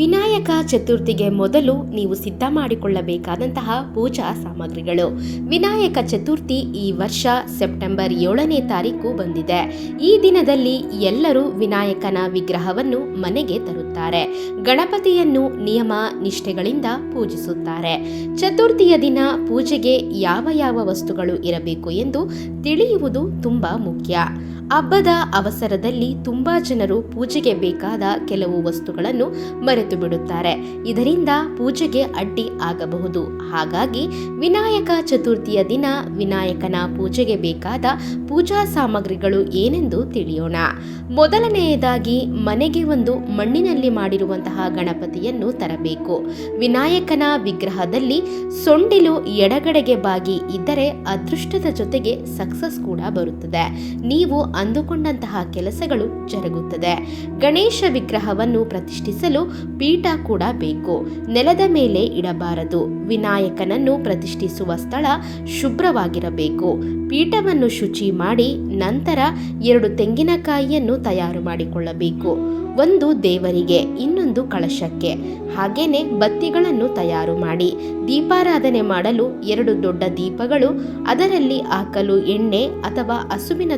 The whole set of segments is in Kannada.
ವಿನಾಯಕ ಚತುರ್ಥಿಗೆ ಮೊದಲು ನೀವು ಸಿದ್ಧ ಮಾಡಿಕೊಳ್ಳಬೇಕಾದಂತಹ ಪೂಜಾ ಸಾಮಗ್ರಿಗಳು. ವಿನಾಯಕ ಚತುರ್ಥಿ ಈ ವರ್ಷ ಸೆಪ್ಟೆಂಬರ್ ಏಳನೇ ತಾರೀಕು ಬಂದಿದೆ. ಈ ದಿನದಲ್ಲಿ ಎಲ್ಲರೂ ವಿನಾಯಕನ ವಿಗ್ರಹವನ್ನು ಮನೆಗೆ ತರುತ್ತಾರೆ. ಗಣಪತಿಯನ್ನು ನಿಯಮ ನಿಷ್ಠೆಗಳಿಂದ ಪೂಜಿಸುತ್ತಾರೆ. ಚತುರ್ಥಿಯ ದಿನ ಪೂಜೆಗೆ ಯಾವ ಯಾವ ವಸ್ತುಗಳು ಇರಬೇಕು ಎಂದು ತಿಳಿಯುವುದು ತುಂಬಾ ಮುಖ್ಯ. ಹಬ್ಬದ ಅವಸರದಲ್ಲಿ ತುಂಬಾ ಜನರು ಪೂಜೆಗೆ ಬೇಕಾದ ಕೆಲವು ವಸ್ತುಗಳನ್ನು ಮರೆತು ಬಿಡುತ್ತಾರೆ. ಇದರಿಂದ ಪೂಜೆಗೆ ಅಡ್ಡಿ ಆಗಬಹುದು. ಹಾಗಾಗಿ ವಿನಾಯಕ ಚತುರ್ಥಿಯ ದಿನ ವಿನಾಯಕನ ಪೂಜೆಗೆ ಬೇಕಾದ ಪೂಜಾ ಸಾಮಗ್ರಿಗಳು ಏನೆಂದು ತಿಳಿಯೋಣ. ಮೊದಲನೆಯದಾಗಿ ಮನೆಗೆ ಒಂದು ಮಣ್ಣಿನಲ್ಲಿ ಮಾಡಿರುವಂತಹ ಗಣಪತಿಯನ್ನು ತರಬೇಕು. ವಿನಾಯಕನ ವಿಗ್ರಹದಲ್ಲಿ ಸೊಂಡಿಲು ಎಡಗಡೆಗೆ ಬಾಗಿ ಇದ್ದರೆ ಅದೃಷ್ಟದ ಜೊತೆಗೆ ಸಕ್ಸಸ್ ಕೂಡ ಬರುತ್ತದೆ. ನೀವು ಅಂದುಕೊಂಡಂತಹ ಕೆಲಸಗಳು ಜರುಗುತ್ತದೆ. ಗಣೇಶ ವಿಗ್ರಹವನ್ನು ಪ್ರತಿಷ್ಠಿಸಲು ಪೀಠ ಕೂಡ ಬೇಕು. ನೆಲದ ಮೇಲೆ ಇಡಬಾರದು. ವಿನಾಯಕನನ್ನು ಪ್ರತಿಷ್ಠಿಸುವ ಸ್ಥಳ ಶುಭ್ರವಾಗಿರಬೇಕು. ಪೀಠವನ್ನು ಶುಚಿ ಮಾಡಿ ನಂತರ ಎರಡು ತೆಂಗಿನಕಾಯಿಯನ್ನು ತಯಾರು ಮಾಡಿಕೊಳ್ಳಬೇಕು. ಒಂದು ದೇವರಿಗೆ, ಇನ್ನೊಂದು ಕಳಶಕ್ಕೆ. ಹಾಗೇನೆ ಬತ್ತಿಗಳನ್ನು ತಯಾರು ಮಾಡಿ, ದೀಪಾರಾಧನೆ ಮಾಡಲು ಎರಡು ದೊಡ್ಡ ದೀಪಗಳು ಅದರಲ್ಲಿ ಹಾಕಲು ಎಣ್ಣೆ ಅಥವಾ ಹಸುವಿನ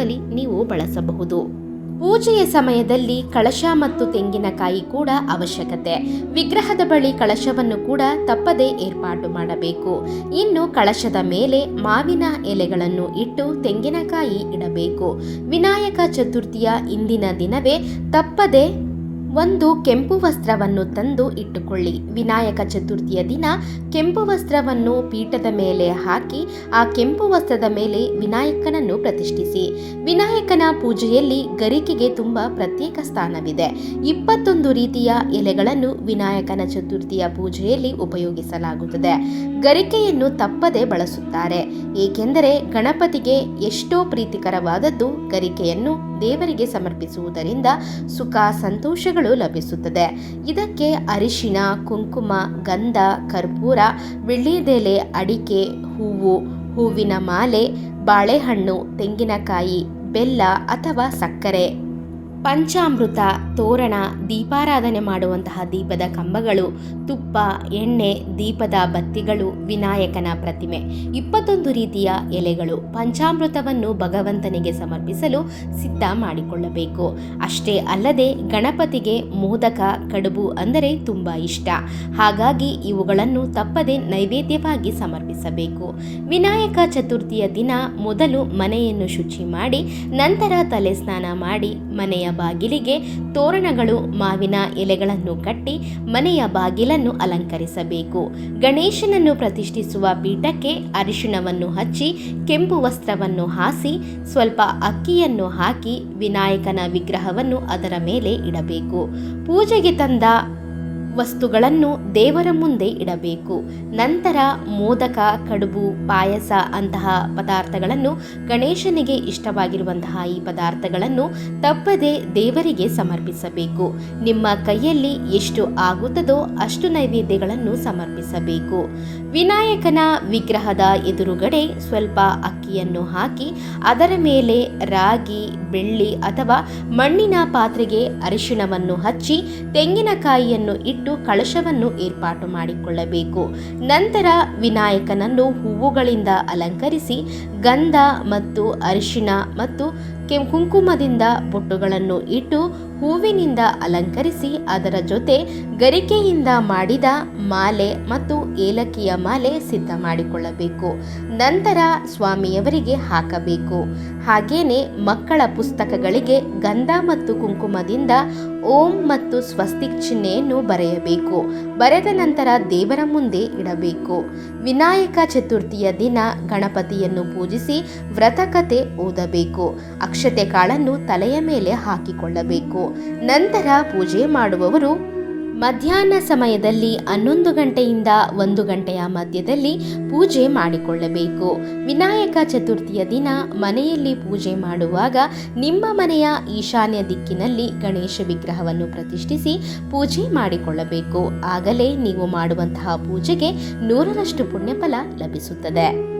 ತುಪ್ಪವನ್ನಾಗಲಿ ನೀವು ಬಳಸಬಹುದು. ಪೂಜೆಯ ಸಮಯದಲ್ಲಿ ಕಳಶ ಮತ್ತು ತೆಂಗಿನಕಾಯಿ ಕೂಡ ಅವಶ್ಯಕತೆ. ವಿಗ್ರಹದ ಬಳಿ ಕಳಶವನ್ನು ಕೂಡ ತಪ್ಪದೇ ಏರ್ಪಾಟು ಮಾಡಬೇಕು. ಇನ್ನು ಕಳಶದ ಮೇಲೆ ಮಾವಿನ ಎಲೆಗಳನ್ನು ಇಟ್ಟು ತೆಂಗಿನಕಾಯಿ ಇಡಬೇಕು. ವಿನಾಯಕ ಚತುರ್ಥಿಯ ಇಂದಿನ ದಿನವೇ ತಪ್ಪದೆ ಒಂದು ಕೆಂಪು ವಸ್ತ್ರವನ್ನು ತಂದು ಇಟ್ಟುಕೊಳ್ಳಿ. ವಿನಾಯಕ ಚತುರ್ಥಿಯ ದಿನ ಕೆಂಪು ವಸ್ತ್ರವನ್ನು ಪೀಠದ ಮೇಲೆ ಹಾಕಿ, ಆ ಕೆಂಪು ವಸ್ತ್ರದ ಮೇಲೆ ವಿನಾಯಕನನ್ನು ಪ್ರತಿಷ್ಠಿಸಿ. ವಿನಾಯಕನ ಪೂಜೆಯಲ್ಲಿ ಗರಿಕೆಗೆ ತುಂಬ ಪ್ರತ್ಯೇಕ ಸ್ಥಾನವಿದೆ. ಇಪ್ಪತ್ತೊಂದು ರೀತಿಯ ಎಲೆಗಳನ್ನು ವಿನಾಯಕನ ಚತುರ್ಥಿಯ ಪೂಜೆಯಲ್ಲಿ ಉಪಯೋಗಿಸಲಾಗುತ್ತದೆ. ಗರಿಕೆಯನ್ನು ತಪ್ಪದೆ ಬಳಸುತ್ತಾರೆ. ಏಕೆಂದರೆ ಗಣಪತಿಗೆ ಎಷ್ಟೋ ಪ್ರೀತಿಕರವಾದದ್ದು ಗರಿಕೆಯನ್ನು ದೇವರಿಗೆ ಸಮರ್ಪಿಸುವುದರಿಂದ ಸುಖ, ಸಂತೋಷಗಳು ಲಭಿಸುತ್ತದೆ. ಇದಕ್ಕೆ ಅರಿಶಿಣ, ಕುಂಕುಮ, ಗಂಧ, ಕರ್ಪೂರ ವಿಳ್ಳಿದೆಲೆ ಅಡಿಕೆ, ಹೂವು, ಹೂವಿನ ಮಾಲೆ, ಬಾಳೆಹಣ್ಣು, ತೆಂಗಿನಕಾಯಿ, ಬೆಲ್ಲ ಅಥವಾ ಸಕ್ಕರೆ. ಪಂಚಾಮೃತ, ತೋರಣ, ದೀಪಾರಾಧನೆ ಮಾಡುವಂತಹ ದೀಪದ ಕಂಬಗಳು, ತುಪ್ಪ, ಎಣ್ಣೆ, ದೀಪದ ಬತ್ತಿಗಳು, ವಿನಾಯಕನ ಪ್ರತಿಮೆ. ಇಪ್ಪತ್ತೊಂದು ರೀತಿಯ ಎಲೆಗಳು ಪಂಚಾಮೃತವನ್ನು ಭಗವಂತನಿಗೆ ಸಮರ್ಪಿಸಲು ಸಿದ್ಧ ಮಾಡಿಕೊಳ್ಳಬೇಕು. ಅಷ್ಟೇ ಅಲ್ಲದೆ ಗಣಪತಿಗೆ ಮೋದಕ, ಕಡುಬು ಅಂದರೆ ತುಂಬ ಇಷ್ಟ. ಹಾಗಾಗಿ ಇವುಗಳನ್ನು ತಪ್ಪದೆ ನೈವೇದ್ಯವಾಗಿ ಸಮರ್ಪಿಸಬೇಕು. ವಿನಾಯಕ ಚತುರ್ಥಿಯ ದಿನ ಮೊದಲು ಮನೆಯನ್ನು ಶುಚಿ ಮಾಡಿ, ನಂತರ ತಲೆ ಸ್ನಾನ ಮಾಡಿ, ಮನೆಯ ಬಾಗಿಲಿಗೆ ತೋರಣಗಳು ಮಾವಿನ ಎಲೆಗಳನ್ನು ಕಟ್ಟಿ ಮನೆಯ ಬಾಗಿಲನ್ನು ಅಲಂಕರಿಸಬೇಕು. ಗಣೇಶನನ್ನು ಪ್ರತಿಷ್ಠಿಸುವ ಪೀಠಕ್ಕೆ ಅರಿಶಿಣವನ್ನು ಹಚ್ಚಿ, ಕೆಂಪು ವಸ್ತ್ರವನ್ನು ಹಾಸಿ, ಸ್ವಲ್ಪ ಅಕ್ಕಿಯನ್ನು ಹಾಕಿ ವಿನಾಯಕನ ವಿಗ್ರಹವನ್ನು ಅದರ ಮೇಲೆ ಇಡಬೇಕು. ಪೂಜೆಗೆ ತಂದ ವಸ್ತುಗಳನ್ನು ದೇವರ ಮುಂದೆ ಇಡಬೇಕು. ನಂತರ ಮೋದಕ, ಕಡುಬು, ಪಾಯಸ ಅಂತಹ ಪದಾರ್ಥಗಳನ್ನು ಗಣೇಶನಿಗೆ ಇಷ್ಟವಾಗಿರುವಂತಹ ಈ ಪದಾರ್ಥಗಳನ್ನು ತಪ್ಪದೆ ದೇವರಿಗೆ ಸಮರ್ಪಿಸಬೇಕು. ನಿಮ್ಮ ಕೈಯಲ್ಲಿ ಎಷ್ಟು ಆಗುತ್ತದೋ ಅಷ್ಟು ನೈವೇದ್ಯಗಳನ್ನು ಸಮರ್ಪಿಸಬೇಕು ವಿನಾಯಕನ ವಿಗ್ರಹದ ಎದುರುಗಡೆ ಸ್ವಲ್ಪ ಅಕ್ಕಿಯನ್ನು ಹಾಕಿ, ಅದರ ಮೇಲೆ ರಾಗಿ, ಬೆಳ್ಳಿ ಅಥವಾ ಮಣ್ಣಿನ ಪಾತ್ರೆಗೆ ಅರಿಶಿಣವನ್ನು ಹಚ್ಚಿ, ತೆಂಗಿನಕಾಯಿಯನ್ನು ಇಟ್ಟು ಕಳಶವನ್ನು ಏರ್ಪಾಟು ಮಾಡಿಕೊಳ್ಳಬೇಕು. ನಂತರ ವಿನಾಯಕನನ್ನು ಹೂವುಗಳಿಂದ ಅಲಂಕರಿಸಿ ಗಂಧ ಮತ್ತು ಅರಿಶಿಣ ಮತ್ತು ಕೆಂ, ಕುಂಕುಮದಿಂದ ಬೊಟ್ಟುಗಳನ್ನು ಇಟ್ಟು ಹೂವಿನಿಂದ ಅಲಂಕರಿಸಿ ಅದರ ಜೊತೆ ಗರಿಕೆಯಿಂದ ಮಾಡಿದ ಮಾಲೆ ಮತ್ತು ಏಲಕ್ಕಿಯ ಮಾಲೆ ಸಿದ್ಧ ಮಾಡಿಕೊಳ್ಳಬೇಕು ನಂತರ ಸ್ವಾಮಿಯವರಿಗೆ ಹಾಕಬೇಕು. ಹಾಗೇನೆ ಮಕ್ಕಳ ಪುಸ್ತಕಗಳಿಗೆ ಗಂಧ ಮತ್ತು ಕುಂಕುಮದಿಂದ ಓಂ ಮತ್ತು ಸ್ವಸ್ತಿಕ್ ಚಿಹ್ನೆಯನ್ನು ಬರೆಯಬೇಕು. ಬರೆದ ನಂತರ ದೇವರ ಮುಂದೆ ಇಡಬೇಕು. ವಿನಾಯಕ ಚತುರ್ಥಿಯ ದಿನ ಗಣಪತಿಯನ್ನು ಪೂಜಿಸಿ ವ್ರತಕತೆ ಓದಬೇಕು. ಅಕ್ಷತೆ ಕಾಳನ್ನು ತಲೆಯ ಮೇಲೆ ಹಾಕಿಕೊಳ್ಳಬೇಕು. ನಂತರ ಪೂಜೆ ಮಾಡುವವರು ಮಧ್ಯಾಹ್ನ ಸಮಯದಲ್ಲಿ ಹನ್ನೊಂದು ಗಂಟೆಯಿಂದ ಒಂದು ಗಂಟೆಯ ಮಧ್ಯದಲ್ಲಿ ಪೂಜೆ ಮಾಡಿಕೊಳ್ಳಬೇಕು. ವಿನಾಯಕ ಚತುರ್ಥಿಯ ದಿನ ಮನೆಯಲ್ಲಿ ಪೂಜೆ ಮಾಡುವಾಗ ನಿಮ್ಮ ಮನೆಯ ಈಶಾನ್ಯ ದಿಕ್ಕಿನಲ್ಲಿ ಗಣೇಶ ವಿಗ್ರಹವನ್ನು ಪ್ರತಿಷ್ಠಿಸಿ ಪೂಜೆ ಮಾಡಿಕೊಳ್ಳಬೇಕು. ಆಗಲೇ ನೀವು ಮಾಡುವಂತಹ ಪೂಜೆಗೆ ನೂರರಷ್ಟು ಪುಣ್ಯಫಲ ಲಭಿಸುತ್ತದೆ.